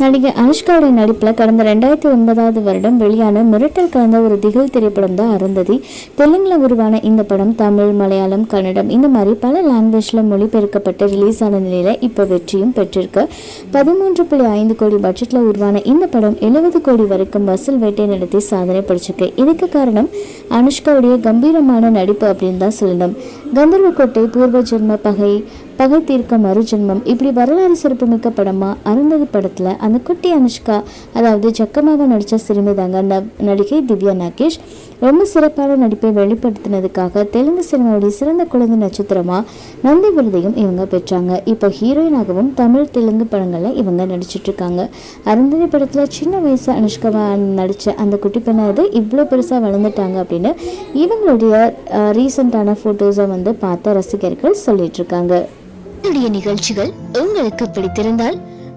நடிகை அனுஷ்காவுடைய நடிப்பில் கடந்த ரெண்டாயிரத்தி ஒன்பதாவது வருடம் வெளியான மிரட்டல் கலந்த ஒரு திகில் திரைப்படம் தான் அருந்ததி. தெலுங்கில் உருவான இந்த படம் தமிழ் மலையாளம் கன்னடம் இந்த மாதிரி பல லாங்குவேஜில் மொழிபெயர்க்கப்பட்டு ரிலீஸ் ஆன நிலையில் இப்போ வெற்றியும் பெற்றிருக்கு. பதிமூன்று புள்ளி ஐந்து கோடி பட்ஜெட்டில் உருவான இந்த படம் எழுபது கோடி வரைக்கும் வசூல் வேட்டை நடத்தி சாதனை படிச்சிருக்கு. இதுக்கு காரணம் அனுஷ்காவுடைய கம்பீரமான நடிப்பு அப்படின்னு தான் சொல்லணும். கந்தர்வக்கோட்டை பூர்வ ஜென்ம பகை பகை தீர்க்க மறுஜென்மம் இப்படி வரலாறு சிறப்புமிக்க படமா? அருந்ததி படத்தில் அந்த குட்டி அனுஷ்கா அதாவது ஜக்கமாக நடித்த சிறுமி தாங்க ந- நடிகை திவ்யா நாகேஷ் ரொம்ப சிறப்பான நடிப்பை வெளிப்படுத்தினதுக்காக தெலுங்கு சினிமாவுடைய சிறந்த குழந்தை நட்சத்திரமா நந்தி விருதையும் இவங்க பெற்றாங்க. இப்போ ஹீரோயினாகவும் தமிழ் தெலுங்கு படங்களில் இவங்க நடிச்சிட்ருக்காங்க அருந்ததி படத்துல சின்ன வயசு அனுஷ்காவா நடிச்ச அந்த குட்டி பெண்ணாவது இவ்வளோ பெருசா வளர்ந்துட்டாங்க அப்படின்னு இவங்களுடைய ரீசெண்டான ஃபோட்டோஸை வந்து பார்த்த ரசிகர்கள் சொல்லிட்டு இருக்காங்க. என்னுடைய நிகழ்ச்சிகள் உங்களுக்கு பிடித்திருந்தால்